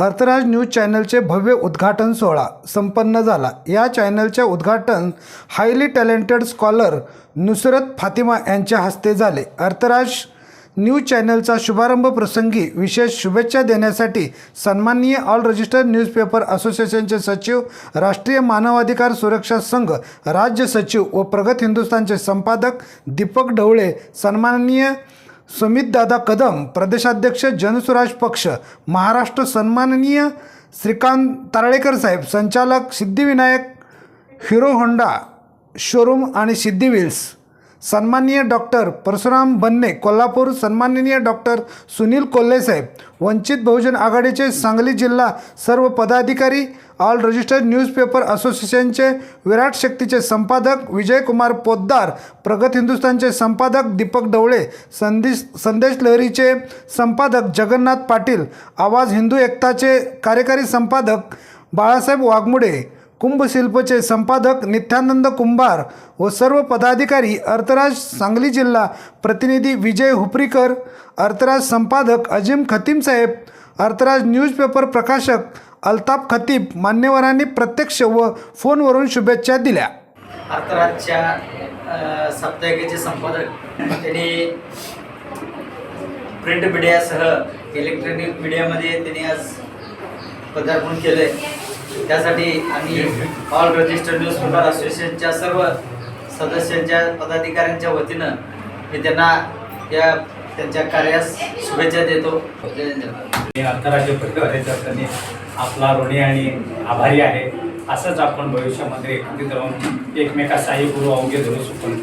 अर्थराज news चॅनलचे भव्य उद्घाटन सोहळा संपन्न झाला. या चॅनलचे उद्घाटन highly talented scholar Nusrat Fatima यांच्या हस्ते झाले. अर्थराज न्यूज चॅनलचा शुभारंभ प्रसंगी विशेष शुभेच्छा देण्यासाठी सन्माननीय ऑल रजिस्टर्ड न्यूजपेपर असोसिएशनचे सचिव राष्ट्रीय मानवाधिकार सुरक्षा संघ राज्य सचिव व प्रगत हिंदुस्थानचे संपादक दीपक ढवळे सन्माननीय सुमितदादा कदम प्रदेशाध्यक्ष जनसुराज पक्ष महाराष्ट्र सन्माननीय श्रीकांत तारळेकर साहेब संचालक सिद्धिविनायक हिरो होंडा शोरूम आणि सिद्धी व्हील्स सन्माननीय डॉक्टर परशुराम बन्ने कोल्हापूर सन्माननीय डॉक्टर सुनील कोल्हेसाहेब वंचित बहुजन आघाडीचे सांगली जिल्हा सर्व पदाधिकारी ऑल रजिस्टर्ड न्यूजपेपर असोसिएशनचे विराट शक्तीचे संपादक विजयकुमार पोद्दार प्रगत हिंदुस्थानचे संपादक दीपक ढवळे संदेश संदेश लहरीचे संपादक जगन्नाथ पाटील आवाज हिंदू एकताचे कार्यकारी संपादक बाळासाहेब वाघमुडे कुंभशिल्पचे संपादक नित्यानंद कुंभार व सर्व पदाधिकारी अर्थराज सांगली जिल्हा प्रतिनिधी विजय हुपरीकर अर्थराज संपादक अजिम खतीम साहेब अर्थराज न्यूजपेपर प्रकाशक अल्ताफ खतीब मान्यवरांनी प्रत्यक्ष व फोनवरून शुभेच्छा दिल्या. अर्थराजच्या साप्ताहिकेचे संपादक त्यांनी प्रिंट मीडियासह इलेक्ट्रॉनिक मीडियामध्ये त्यांनी आज पदार्पण केलं आहे त्यासाठी आम्ही ऑल रजिस्टर न्यूज पेपर असोसिएशनच्या सर्व सदस्यांच्या पदाधिकाऱ्यांच्या वतीनं मी त्यांना या त्यांच्या कार्यास शुभेच्छा देतो. आंतरराष्ट्रीय जगन्नाथ. आणि आंतरराज्य त्यांनी आपला ऋणी आणि आभारी आहे. असंच आपण भविष्यामध्ये एकत्रित राहून एकमेका साई गुरु अवघे धरू सुपन